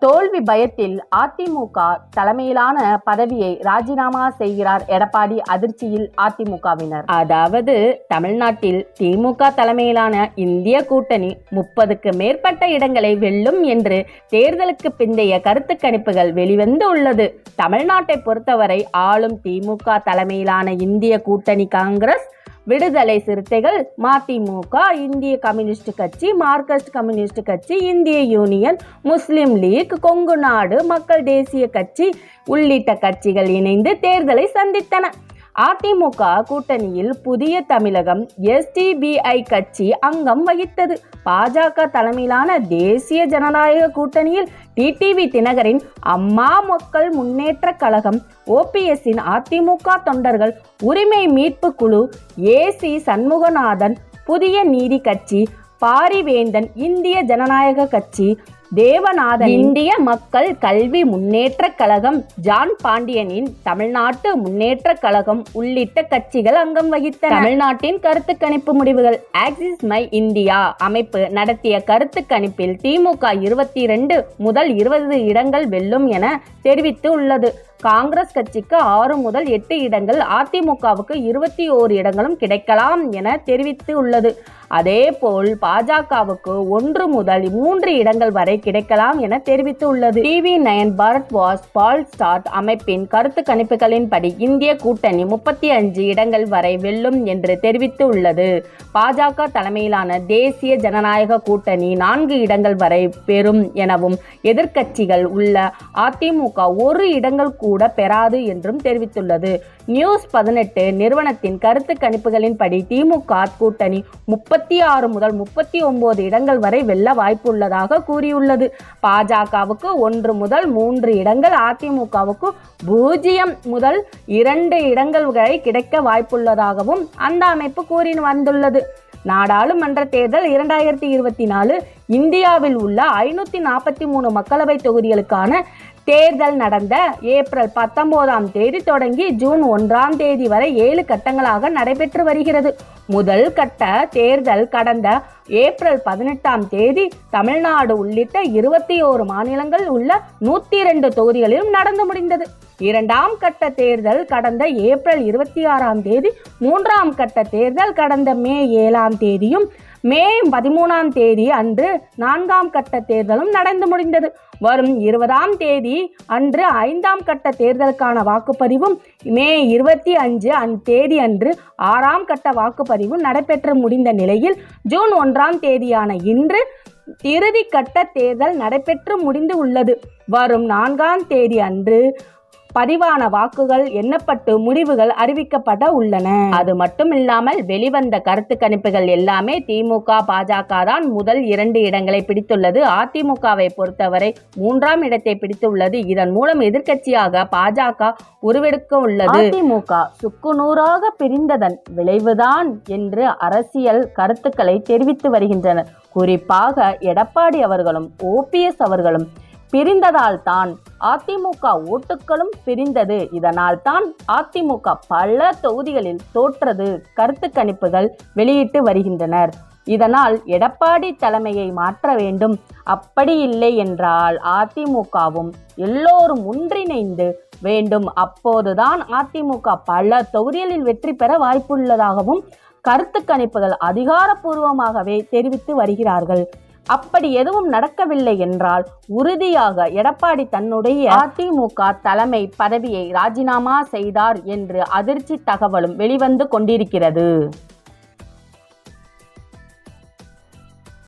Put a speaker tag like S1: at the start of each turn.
S1: தோல்வி பயத்தில் அதிமுக தலைமையிலான பதவியை ராஜினாமா செய்கிறார் எடப்பாடி அதிர்ச்சியில் அதிமுகவினர். அதாவது தமிழ்நாட்டில் திமுக தலைமையிலான இந்திய கூட்டணி முப்பதுக்கு மேற்பட்ட இடங்களை வெல்லும் என்று தேர்தலுக்கு பிந்தைய கருத்து கணிப்புகள் வெளிவந்து உள்ளது. தமிழ்நாட்டை பொறுத்தவரை ஆளும் திமுக தலைமையிலான இந்திய கூட்டணி காங்கிரஸ் விடுதலை சிறுத்தைகள் மதிமுக இந்திய கம்யூனிஸ்ட் கட்சி மார்க்சிஸ்ட் கம்யூனிஸ்ட் கட்சி இந்திய யூனியன் முஸ்லிம் லீக் கொங்கு நாடு மக்கள் தேசிய கட்சி உள்ளிட்ட கட்சிகள் இணைந்து தேர்தலை சந்தித்தன. அதிமுக கூட்டணியில் புதிய தமிழகம் எஸ்டிபிஐ கட்சி அங்கம் வகித்தது. பாஜக தலைமையிலான தேசிய ஜனநாயக கூட்டணியில் டிடிவி தினகரின் அம்மா மக்கள் முன்னேற்ற கழகம் ஓபிஎஸ்ஸின் அதிமுக தொண்டர்கள் உரிமை மீட்பு குழு ஏசி சண்முகநாதன் புதிய நீதி கட்சி பாரிவேந்தன் இந்திய ஜனநாயக கட்சி தேவநாதன் இந்திய மக்கள் கல்வி முன்னேற்ற கழகம் ஜான் பாண்டியனின் தமிழ்நாட்டு முன்னேற்ற கழகம் உள்ளிட்ட கட்சிகள் அங்கம் வகித்தன. தமிழ்நாட்டின் கருத்து கணிப்பு முடிவுகள். ஆக்சிஸ் மை இந்தியா அமைப்பு நடத்திய கருத்து கணிப்பில் திமுக இருபத்தி இரண்டு முதல் இருபது இடங்கள் வெல்லும் என தெரிவித்து உள்ளது. காங்கிரஸ் கட்சிக்கு ஆறு முதல் எட்டு இடங்கள் அதிமுகவுக்கு இருபத்தி ஓரு இடங்களும் கிடைக்கலாம் என தெரிவித்து உள்ளது. அதேபோல் பாஜகவுக்கு ஒன்று முதல் மூன்று இடங்கள் வரை கிடைக்கலாம் என தெரிவித்து உள்ளது டிவி நயன் பாரத் வாஸ் பால் ஸ்டார்ட் அமைப்பின் கருத்து கணிப்புகளின்படி இந்திய கூட்டணி முப்பத்தி அஞ்சு இடங்கள் வரை வெல்லும் என்று தெரிவித்து உள்ளது பாஜக தலைமையிலான தேசிய ஜனநாயக கூட்டணி நான்கு இடங்கள் வரை பெறும் எனவும் எதிர்க்கட்சிகள் உள்ள அதிமுக ஒரு இடங்கள் கூட பெறாது என்றும் தெரிவித்துள்ளது. நியூஸ் பதினெட்டு நிறுவனத்தின் கருத்து கணிப்புகளின்படி திமுக கூட்டணி முப்பத்தி ஆறு முதல் முப்பத்தி ஒன்பது இடங்கள் வரை வெல்ல வாய்ப்புள்ளதாக கூறியுள்ளது. பாஜகவுக்கு ஒன்று முதல் மூன்று இடங்கள் அதிமுகவுக்கு பூஜ்ஜியம் முதல் இரண்டு இடங்கள் வரை கிடைக்க வாய்ப்புள்ளதாகவும் அந்த அமைப்பு கூறி வந்துள்ளது. நாடாளுமன்ற தேர்தல் இரண்டாயிரத்தி இருபத்தி நாலு இந்தியாவில் உள்ள ஐநூற்றி நாற்பத்தி மூணு மக்களவை தொகுதிகளுக்கான தேர்தல் நடந்த ஏப்ரல் பத்தொன்பதாம் தேதி தொடங்கி ஜூன் ஒன்றாம் தேதி வரை ஏழு கட்டங்களாக நடைபெற்று வருகிறது. முதல் கட்ட தேர்தல் கடந்த ஏப்ரல் பதினெட்டாம் தேதி தமிழ்நாடு உள்ளிட்ட இருபத்தி ஓரு மாநிலங்கள் உள்ள நூற்றி இரண்டு தொகுதிகளிலும் நடந்து முடிந்தது. இரண்டாம் கட்ட தேர்தல் கடந்த ஏப்ரல் இருபத்தி ஆறாம் தேதி மூன்றாம் கட்ட தேர்தல் கடந்த மே ஏழாம் தேதியும் மே பதிமூணாம் தேதி அன்று நான்காம் கட்ட தேர்தலும் நடந்து முடிந்தது. வரும் இருபதாம் தேதி அன்று ஐந்தாம் கட்ட தேர்தலுக்கான வாக்குப்பதிவும் மே இருபத்தி அஞ்சு அந் தேதி அன்று ஆறாம் கட்ட வாக்குப்பதிவும் நடைபெற்று முடிந்த நிலையில் ஜூன் ஒன்றாம் தேதியான இன்று இறுதி கட்ட தேர்தல் நடைபெற்று முடிந்து உள்ளது. வரும் நான்காம் தேதி அன்று பதிவான வாக்குகள் எண்ணப்பட்டு முடிவுகள் அறிவிக்கப்பட உள்ளன. அது மட்டும் இல்லாமல் வெளிவந்த கருத்து கணிப்புகள் எல்லாமே திமுக பாஜக தான் முதல் இரண்டு இடங்களை பிடித்துள்ளது. அதிமுகவை பொறுத்தவரை மூன்றாம் இடத்தை பிடித்துள்ளது. இதன் மூலம் எதிர்க்கட்சியாக பாஜக உருவெடுக்க உள்ளது. அதிமுக சுக்குநூறாக பிரிந்ததன் விளைவுதான் என்று அரசியல் கருத்துக்களை தெரிவித்து வருகின்றனர். குறிப்பாக எடப்பாடி அவர்களும் ஓபிஎஸ் அவர்களும் பிரிந்ததால் தான் அதிமுக ஓட்டுகளும் பிரிந்தது. இதனால் தான் அதிமுக பல தொகுதிகளில் தோற்றது கருத்து கணிப்புகள் வெளியிட்டு வருகின்றனர். இதனால் எடப்பாடி தலைமையை மாற்ற வேண்டும். அப்படி இல்லை என்றால் அதிமுகவும் எல்லோரும் ஒன்றிணைந்து வேண்டும். அப்போதுதான் அதிமுக பல தொகுதிகளில் வெற்றி பெற வாய்ப்புள்ளதாகவும் கருத்து கணிப்புகள் அதிகாரப்பூர்வமாகவே தெரிவித்து வருகிறார்கள். அப்படி எதுவும் நடக்கவில்லை என்றால் உறுதியாக எடப்பாடி தன்னுடைய அதிமுக தலைமை பதவியை ராஜினாமா செய்தார் என்று அதிர்ச்சி தகவலும் வெளிவந்து கொண்டிருக்கிறது.